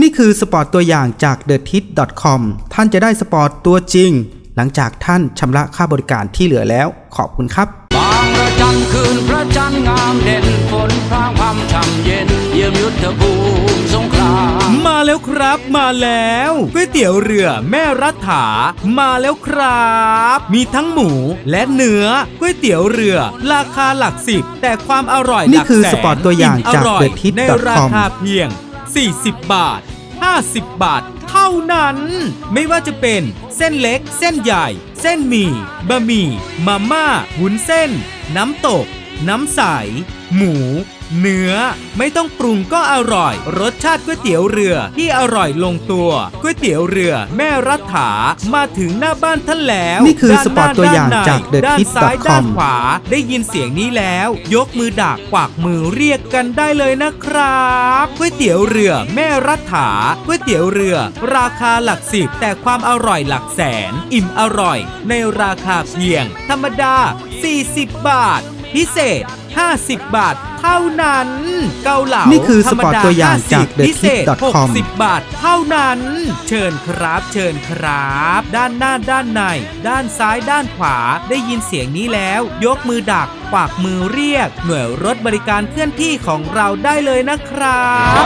นี่คือสปอร์ตตัวอย่างจาก t h e t i t c o m ท่านจะได้สปอร์ตตัวจริง หลังจากท่านชำระค่าบริการที่เหลือแล้ว ขอบคุณครับบางระจันทร์คืนพระจันทร์งามเด่นฝนพรางพรำช่ำเย็น เยี่ยมยุทธภูมิสงครามมาแล้วครับมาแล้วก๋วยเตี๋ยวเรือแม่รัฐา มาแล้วครับ มีทั้งหมูและเนื้อก๋วยเตี๋ยวเรือ ราคาหลักสิบแต่ความอร่อยนี่หลักคือแสนสปอร์ตตัวอย่างมจากร่อย TheTip.com ในราคาเพียง 40 บาท 50 บาท เท่านั้น ไม่ว่าจะเป็นเส้นเล็ก เส้นใหญ่ เส้นหมี่บะหมี่มาม่า หุ้นเส้น น้ำตก น้ำใส หมู เนื้อ ไม่ต้องปรุงก็อร่อย รสชาติก๋วยเตี๋ยวเรือที่อร่อยลงตัวก๋วยเตี๋ยวเรือ แม่รัฐามาถึงหน้าบ้านท่านแล้วนี่คือด้านหสปอร์ตตัวอย่างด้นในจากด้าน TheTip.com ซ้ายด้านขวา ได้ยินเสียงนี้แล้ว ยกมือดักกวักมือเรียกกันได้เลยนะครับก๋วยเตี๋ยวเรือแม่รัฐาก๋วยเตี๋ยวเรือ ราคาหลักสิบแต่ความอร่อยหลักแสน อิ่มอร่อย ในราคาเพียง ธรรมดา 40 บาท พิเศษ 50 บาท เท่านั้น เกาเหลานี่คือธรรมสปอร์ตดาตัวอย่างจาก50พิเศษ TheTip.com 60 บาท เท่านั้น เชิญครับเชิญครับ ด้านหน้าด้านใน ด้านซ้ายด้านขวาได้ยินเสียงนี้แล้ว ยกมือดักปากมือเรียก หน่วยรถบริการเคลื่อนที่ของเราได้เลยนะครับ